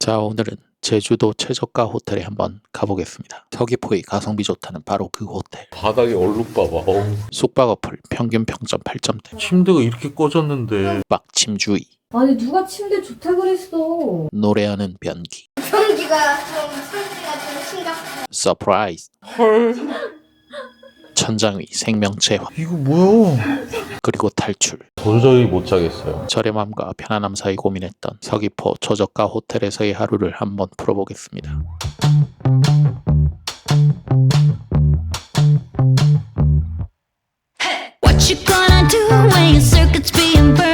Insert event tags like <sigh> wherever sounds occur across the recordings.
자, 오늘은 제주도 최저가 호텔에 한번 가보겠습니다. 서귀포의 가성비 좋다는 바로 그 호텔. 바닥에 얼룩 봐봐. 어우. 숙박 어플 평균 평점 8점대. 침대가 이렇게 꺼졌는데 빡침주의. 아니 누가 침대 좋다 그랬어. 노래하는 변기. 경기가 좀 상태가 좀 심각. 서프라이즈. 헐 천장 위 생명체화. 이거 뭐야? 그리고 탈출. 도저히 못 자겠어요. 저렴함과 편안함 사이 고민했던 서귀포 최저가 호텔에서의 하루를 한번 풀어보겠습니다. What you gonna do when your circuit's being burned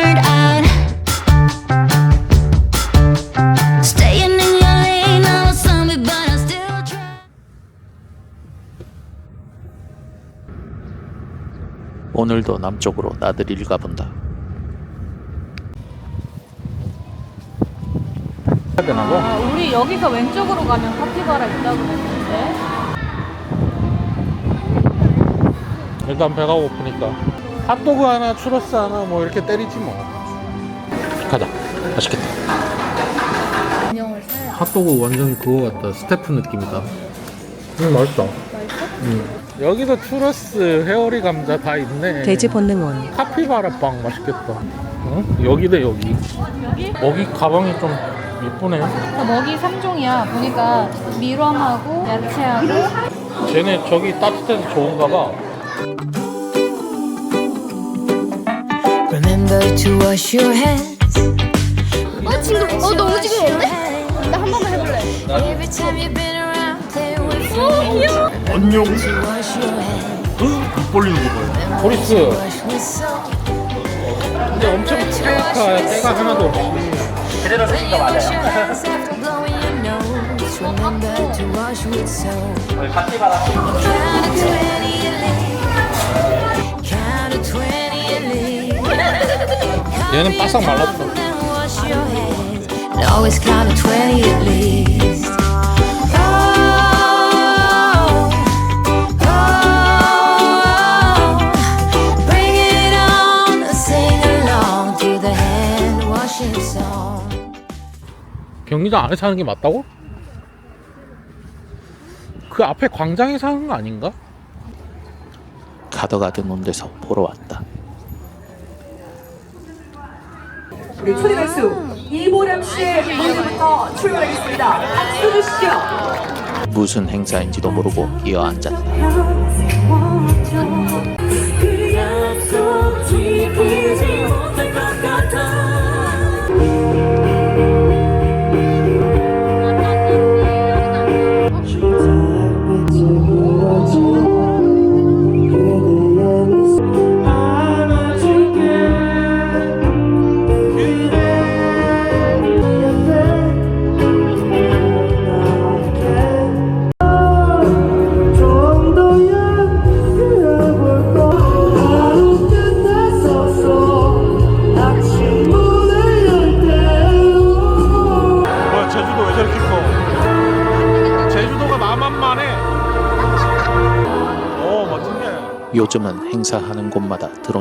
오늘도 남쪽으로 나들이를 가본다. 아, 우리 여기서 왼쪽으로 가면 카피바라 있다고 그랬는데. 일단 배가 고프니까 핫도그 하나, 추러스 하나 뭐 이렇게 때리지 뭐. 가자. 맛있겠다. 인형을 사야. 핫도그 완전 그거 같다. 스태프 느낌이다. 음 맛있다. 맛있어? 음. 여기도 추러스, 회오리 감자 다 있네. 돼지 본능원 카피바라 빵 맛있겠다. 어? 여기네 여기. 여기? 여기 가방이 좀 예쁘네. 어, 먹이 3종이야. 보니까 밀웜하고 야채하고 쟤네 저기 따뜻해서 좋은가 봐. Remember to wash your hands. 어 친구, 어 너무 지겨운데? 나 한 번만 해볼래. Every time you've been 안녕. 입 벌리는 거 봐요. 보리스. 근데 엄청 하얗다. 때가 하나도 없이. Wash your hands after blowing your nose. Remember to wash with soap. Count to 20 and leave. Count to 20 and leave. 얘는 바싹 말랐어. Then wash your hands. And always count to 20 at least. 경기장 안에 사는 게 맞다고? 그 앞에 광장에 사는 거 아닌가? 가더가드 논데서 보러 왔다. 우리 초대 가수 이보람 씨의 무대부터 출발하겠습니다. 박수 주시죠. 무슨 행사인지도 모르고 끼어 앉았다.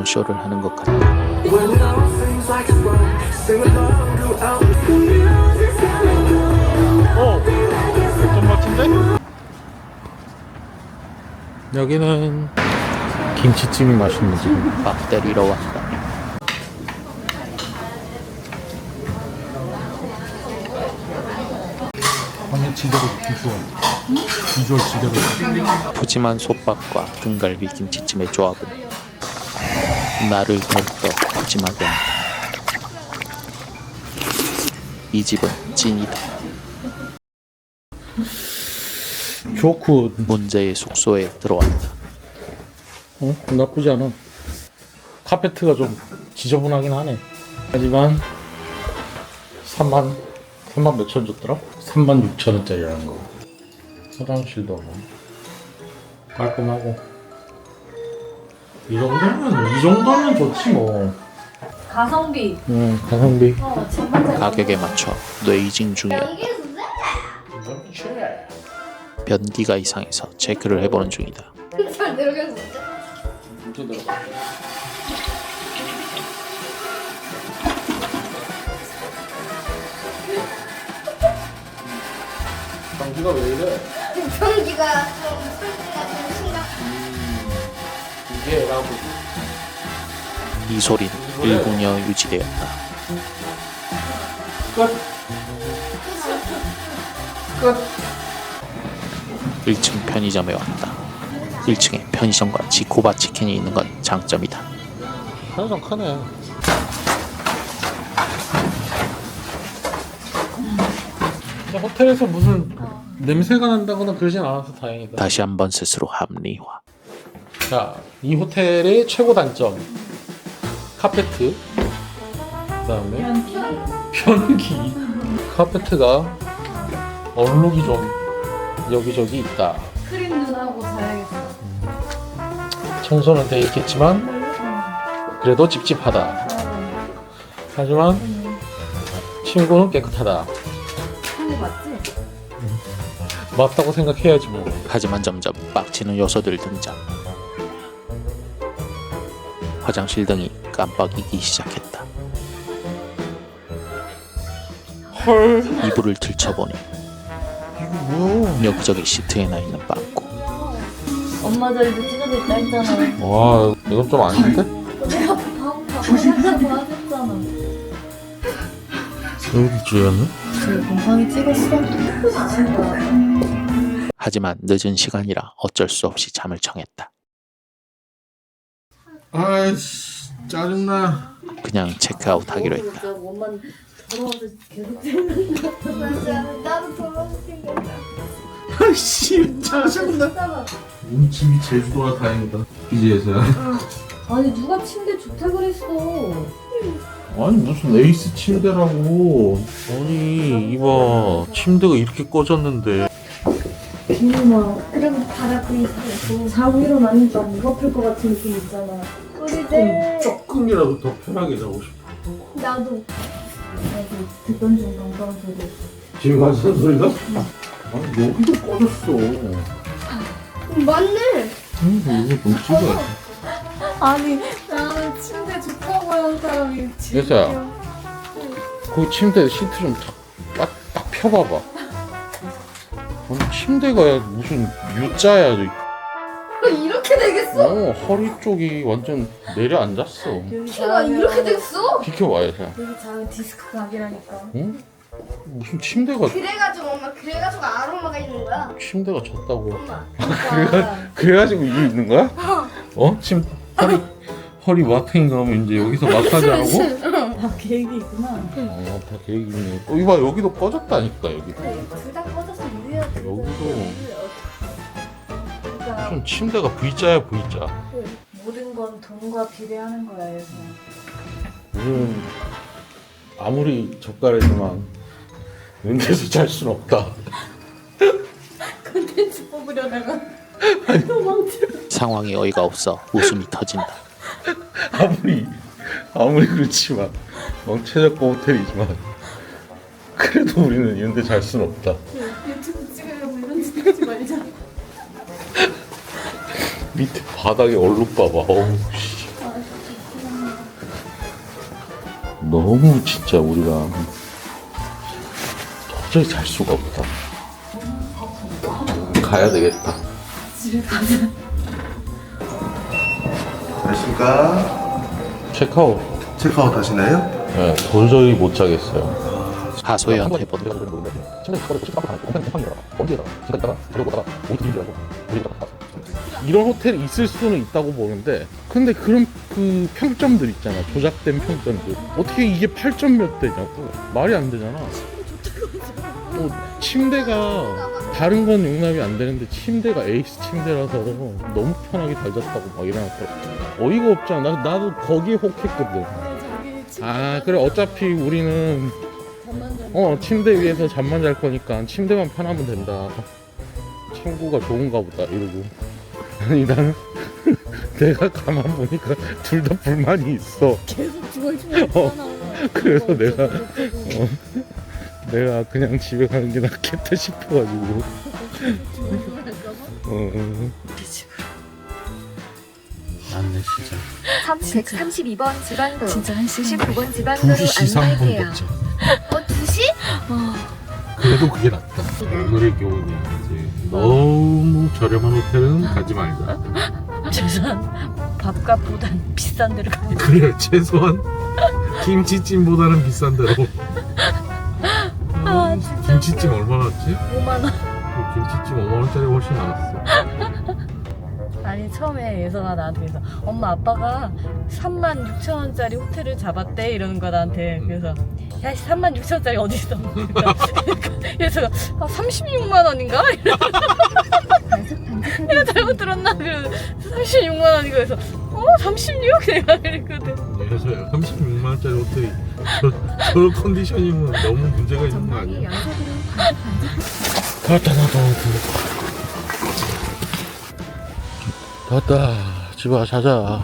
쇼를 하는 것 같다. 오좀 멋진데? 여기는 김치찜이 맛있는 집. 밥 때리러 왔다. 아니 지대로 비주얼. 비주얼 지대로. 푸짐한 솥밥과 등갈비 김치찜의 조합은 나를 더욱더 푸짐하게 한다. 이 집은 찐이다. 좋고 문제의 숙소에 들어왔다. 어? 나쁘지 않아. 카페트가 좀 지저분하긴 하네. 하지만 3만 3만 몇천 줬더라? 3만 6천 원짜리라는 거. 화장실도 뭐 깔끔하고. 이 정도면 이 정도면 좋지 뭐. 가성비. 응 가성비. 어, 정말. 가격에 맞춰 뇌이징 중이었다. 변기가 이상해서 체크를 해보는 중이다. 잘 내려갔는데? 경기가 왜 이래? 상태가 라고. 이 소리는 1분여 유지되었다. 끝. 끝. 1층 편의점에 왔다. 1층에 편의점과 지코바 치킨이 있는 건 장점이다. 편의점 크네. 호텔에서 무슨 냄새가 난다거나 그러진 않아서 다행이다. 다시 한번 스스로 합리화. 자, 이 호텔의 최고 단점. 카페트. 그 다음에 변기. 카페트가 얼룩이 좀 여기저기 있다. 크림 눈하고 자야겠어. 청소는 돼 있겠지만 그래도 찝찝하다. 하지만 친구는 깨끗하다. 한거 맞지? 맞다고 생각해야지 뭐. 하지만 점점 빡치는 요소들 등장. 화장실 등이 깜빡이기 시작했다. 헐. 이불을 들춰보니 이거 뭐야? 여기저기 시트에 나 있는 빵꾸. 엄마 자리도 찢어져 있다 했잖아. 와, 이건 좀 아닌데? 내가 하셨잖아. 그 곰팡이 찍었어? 하지만 늦은 시간이라 어쩔 수 없이 잠을 청했다. 아이씨, 짜증나. 그냥 체크아웃 하기로 했다. 진짜 몸만 더러워서 계속 맞아. 나도 돌아오고 생겼다. 아이씨, 짜증나. 우리 집이 제주도라 다행이다. 이제서야. 아니 누가 침대 좋다고 그랬어. 아니 무슨 에이스 침대라고. 아니 이봐, 침대가 이렇게 꺼졌는데. 비누마 그리고 바닥 있고 자고 일어나니까 무겁을 것 같은 느낌 있잖아. 우리들 조금이라도 더 편하게 자고 싶어. 나도 나도 듣던 중 건강 소리. 지금 가서 소리가? 아니 여기도 꺼졌어. 맞네. 음, 이거 좀 찍어. 아니 나는 침대 좋다고 하는 사람이 예서야. 그 침대 시트 좀딱딱 펴봐봐. 아니 침대가 무슨 U자야. 이렇게 되겠어? 어 허리 쪽이 완전 내려앉았어. 여기 키가 이렇게 됐어? 비켜봐 예서야. 여기 자면 디스크 각이라니까. 응? 무슨 침대가 그래가지고 엄마 그래가지고 아로마가 있는 거야. 침대가 졌다고. 엄마. <laughs> 그러니까 그래가지고 이게 있는 거야? <laughs> 어? 침 허리 허리 마탱인가 하면 이제 여기서 마사지 하고? 다 계획이 있구나. 어, 다 계획이 있네. 어, 이봐 여기도 꺼졌다니까 여기도. 둘다 꺼져서 이래야 돼. 여기도 좀 침대가 V자야 V자. 모든 건 돈과 비례하는 거야. 그래서 우리는 아무리 젓가락이지만 은퇴에서 잘순 없다. <laughs> 콘텐츠 뽑으려다가 <laughs> 상황이 어이가 없어 웃음이 터진다. <laughs> 아무리 아무리 그렇지만 왕최저가 호텔이지만 그래도 우리는 이런데 잘순 없다. 밑에 바닥에 얼룩 봐봐. 어우 씨. 너무 진짜 우리가 도저히 잘 수가 없다. 가야 되겠다. 안녕하십니까. 체크아웃. 체크아웃 하시나요? 네, 도저히 못 자겠어요. 하소연 해본다. 이런 호텔이 있을 수는 있다고 보는데 근데 그런 그 평점들 있잖아. 조작된 평점들. 어떻게 이게 8점 몇 대냐고. 말이 안 되잖아. 어, 침대가 다른 건 용납이 안 되는데 침대가 에이스 침대라서 너무 편하게 잘 잤다고 막 이러니까 어이가 없잖아. 나, 나도 거기에 혹했거든. 아 그래. 어차피 우리는 어 침대 위에서 잠만 잘 거니까 침대만 편하면 된다. 친구가 좋은가 보다 이러고 <laughs> 아니 나는 내가 가만 보니까 둘 다 불만이 있어 계속 주얼주얼 어, 있잖아. 그래서 내가 어, 내가 그냥 집에 가는 게 낫겠다 싶어가지고 어, 어. 낫네 진짜 332번 지방도 진짜 한심해. 99번 지방도로 안내할게요. 어 두시? 그래도 그게 낫다. 오늘의 교훈이 너무 저렴한 호텔은 가지 말자. <laughs> 최소한 밥값보단 비싼 가야 돼. 그래 최소한 김치찜보다는 비싼 데로. 아, 진짜. 김치찜 얼마나였지? 5만 원. 김치찜 5만 원짜리 훨씬 나왔어. <laughs> 아니 처음에 예서가 나한테 그래서 엄마 아빠가 3만 6천 원짜리 호텔을 잡았대 이러는 거야 나한테 그래서 야 3만 6천 원짜리 어디 있어? <laughs> 예서가 아, 36만 원인가? <laughs> 내가 잘못 들었나? 그래서 36만 원이고 그래서 어 36? <laughs> 내가 그랬거든. 그래서 36만 원짜리 호텔이 저, 저런 컨디션이면 너무 문제가 있는 거 아니야? 다 왔다 다 왔다 집에 가 자자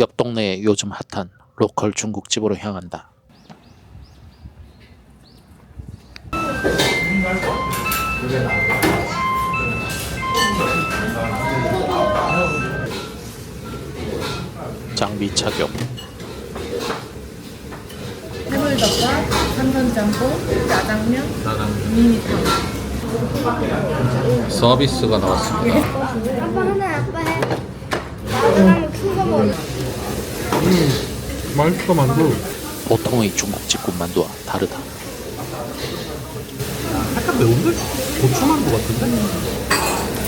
옆 동네에 요즘 핫한 로컬 중국집으로 향한다. 장비 착용. 해물덮밥, 삼선짬뽕, 짜장면, 미니탕. 서비스가 나왔습니다 아빠 하나 아빠 해. 나도 한번 큰거 먹어. 맛있어 만두 보통의 중국집 군만두와 다르다. 살짝 매운데? 고추만두 같은데?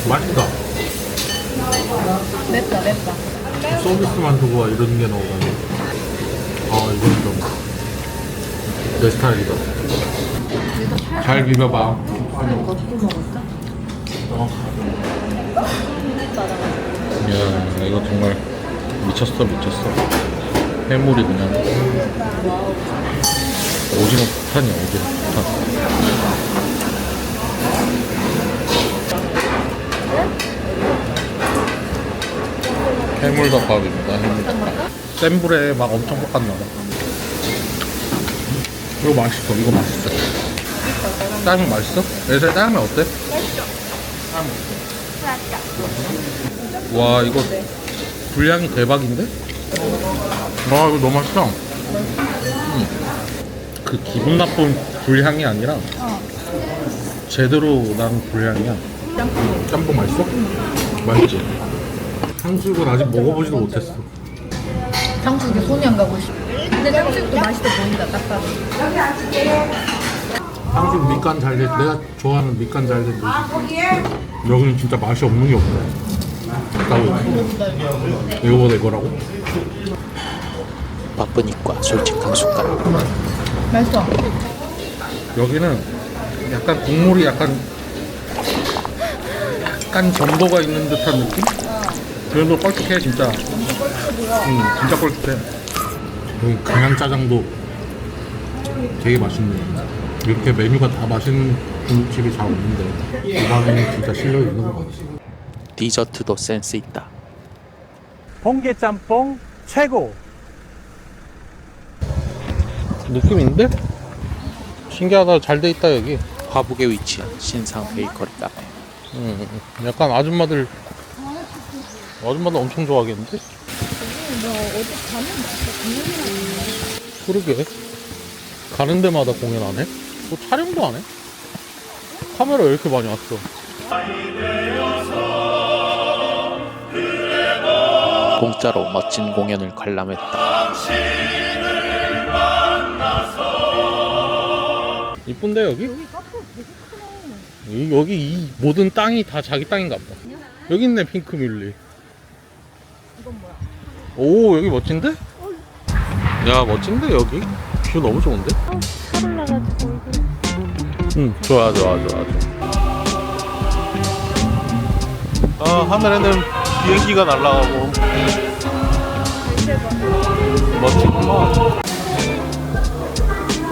맛있다 맵다 맵다. 서비스 만두가 이런 게 나오다니 아 이건 좀 내 스타일이다 잘 비벼봐 야 이거 정말 미쳤어 미쳤어. 해물이 그냥 오징어 폭탄이야 오징어 폭탄. 해물덮밥입니다 해물덮밥. 센 불에 막 엄청 볶았나 봐. 이거 맛있어 이거 맛있어. 짜장 맛있어? 예전에 짜장면 어때? 와 이거 분량이 대박인데? 와 이거 너무 맛있다 음. 그 기분 나쁜 불향이 아니라 제대로 난 불향이야 짬뽕 맛있어? 맛있지? 탕수육은 아직 먹어보지도 못했어 탕수육에 손이 안 가고 싶어. 근데 탕수육도 맛있어 보인다 딱 봐도. 탕수육 밑간 잘 돼. 내가 좋아하는 밑간 잘된 도시. 여기는 진짜 맛이 없는 게 없네. 나고 이거보다 이거라고? 바쁘니까 솔직한 숟가락. 맛있어. 여기는 약간 국물이 약간 약간 점도가 있는 듯한 느낌? 그래도 뻘쭉해 진짜. 응, 진짜 뻘쭉해. 여기 강양 짜장도 되게 맛있네. 이렇게 메뉴가 다 맛있는 중국집이 잘 없는데 이 방에는 진짜 실력이 있는 것 같아. 디저트도 센스 있다. 홍게짬뽕 최고. 느낌인데? 신기하다 잘 돼 있다 여기. 화북에 위치한 신상 베이커리 카페. 음, 약간 아줌마들 아줌마들 엄청 좋아하겠는데? 그러게 가는 데마다 공연하네? 뭐 촬영도 안 해? 카메라 왜 이렇게 많이 왔어? 공짜로 멋진 공연을 관람했다. 이쁜데 여기? 이- 여기 이 모든 땅이 다 자기 땅인가 보다 여기 있네 핑크뮬리 오 여기 멋진데? 야 멋진데 여기? 뷰 너무 좋은데? 응 좋아 좋아 좋아 좋아 아 하늘에는 비행기가 날아가고 멋지구만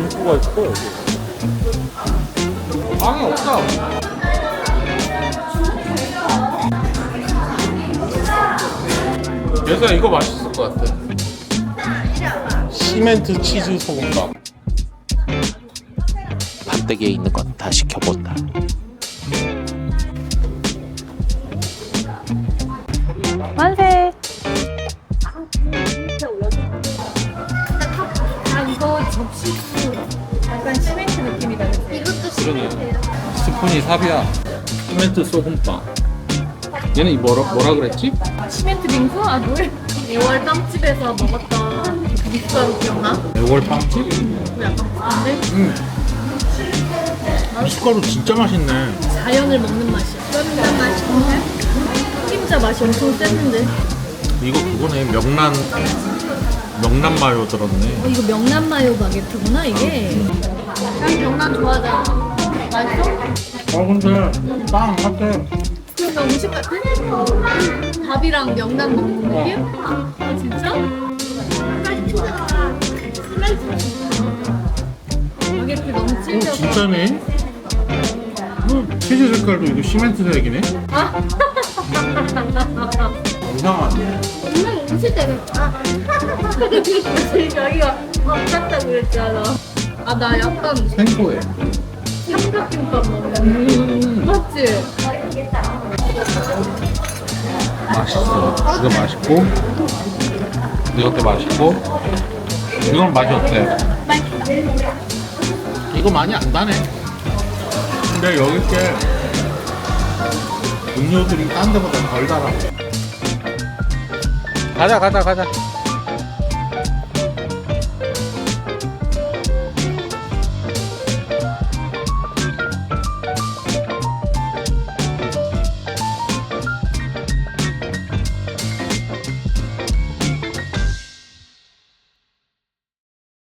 인구가 있어 여기 방이 없다. 얘들아 이거 맛있을 것 같아. 시멘트 치즈 소금밥. 판때기에 있는 건 다 시켜본다. 스푼이 삽이야. 시멘트 소금빵. 얘는 뭐라, 뭐라 그랬지? 시멘트 빙수? 아 뭐야 2월 빵집에서 먹었던 그 밀가루 기억나? 애월 빵집? 약간 비슷한데? 응. 미숫가루 진짜 맛있네. 자연을 먹는 맛이야 쫀득한 맛인데? 튀김자 맛이 엄청 셌는데 이거 그거네. 명란, 명란 마요 들었네. 어, 이거 명란 마요 바게트구나 이게 난 명란 좋아하잖아 맛있어? 아, 근데 빵 같아. 그러니까 음식 같아? 밥이랑 명란 먹는 느낌? 아 진짜? 바게트 너무 오, 찔려서 진짜네. 어, 치즈 색깔도 이거 시멘트 색이네. <laughs> 이상하네. 분명히 음식 때문에 아 <laughs> 자기가 밥 같다고 그랬잖아 아 나 약간 생소해. 먹는 맞지? 맛있어. 이거 맛있고, 이것도 맛있고, 이건 맛이 어때? 이거 많이 안 다네. 근데 여기 게 음료들이 딴 데보다 덜 달아. 가자, 가자, 가자.